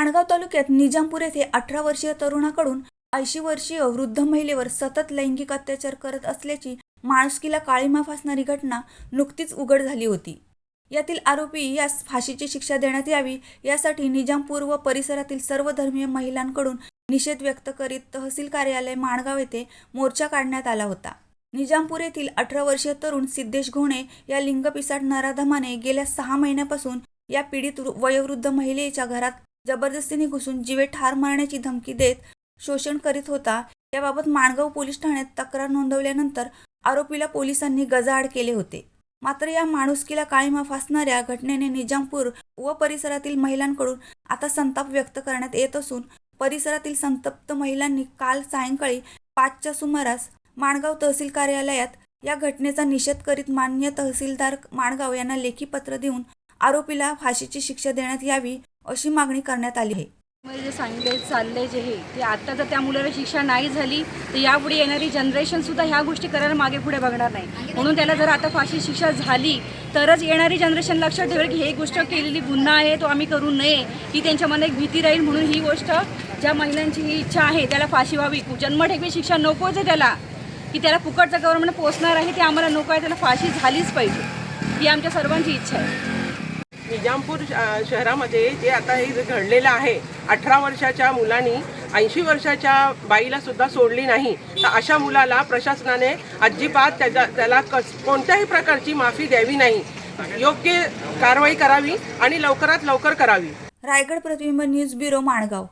माणगाव तालुक्यात निजामपूर येथे अठरा वर्षीय तरुणाकडून ऐंशी वर्षीय वृद्ध महिलेवर सतत लैंगिक अत्याचार करत असल्याची माणुसकीला काळीमा फासणारी घटना नुकतीच उघड झाली होती. यातील आरोपी यास फाशीची शिक्षा देण्यात यावी यासाठी निजामपूर व परिसरातील सर्व धर्मीय महिलांकडून निषेध व्यक्त करीत तहसील कार्यालय माणगाव येथे मोर्चा काढण्यात आला होता. निजामपूर येथील अठरा वर्षीय तरुण सिद्धेश घोणे या लिंगपिसाट नराधमाने गेल्या सहा महिन्यापासून या पीडित वयोवृद्ध महिलेच्या घरात जबरदस्तीने घुसून जीवे ठार मारण्याची धमकी देत शोषण करीत होता. याबाबत माणगाव पोलीस ठाण्यात तक्रार नोंदवल्यानंतर आरोपीला पोलिसांनी गजाआड केले होते. मात्र या माणुसकीला काळीमा फासणाऱ्या घटनेने निजामपूर व परिसरातील महिलांकडून आता संताप व्यक्त करण्यात येत असून परिसरातील संतप्त महिलांनी काल सायंकाळी पाचच्या सुमारास माणगाव तहसील कार्यालयात या घटनेचा निषेध करीत मान्य तहसीलदार माणगाव यांना लेखी पत्र देऊन आरोपीला फाशीची शिक्षा देण्यात यावी अशी मागणी करण्यात आली आहे. जे सांगले चालले जे हे ते आता जर त्या मुलाला शिक्षा नाही झाली तर यापुढे येणारी जनरेशन सुद्धा ह्या गोष्टी करायला मागे पुढे बघणार नाही. म्हणून त्याला जर आता फाशी शिक्षा झाली तरच येणारी जनरेशन लक्षात ठेवेल की हे गोष्ट केलेली गुन्हा आहे तो आम्ही करू नये ही त्यांच्या मनात एक भीती राहील. म्हणून ही गोष्ट ज्या महिलांची ही इच्छा आहे त्याला फाशी व्हावी. जन्मठेपी शिक्षा नकोच आहे त्याला की त्याला फुकटचं गव्हर्नमेंट पोचणार आहे ते आम्हाला नको आहे त्याला फाशी झालीच पाहिजे. ही आमच्या सर्वांची इच्छा आहे. निजामपूर शहरामध्ये जे आता हे घडलेलं आहे अठरा वर्षाच्या मुलांनी ऐंशी वर्षाच्या बाईला सुद्धा सोडली नाही. तर अशा मुलाला प्रशासनाने अजिबात त्याच्या त्याला कस कोणत्याही प्रकारची माफी द्यावी नाही. योग्य कारवाई करावी आणि लवकरात लवकर करावी. रायगड प्रतिबिंब न्यूज ब्युरो माणगाव.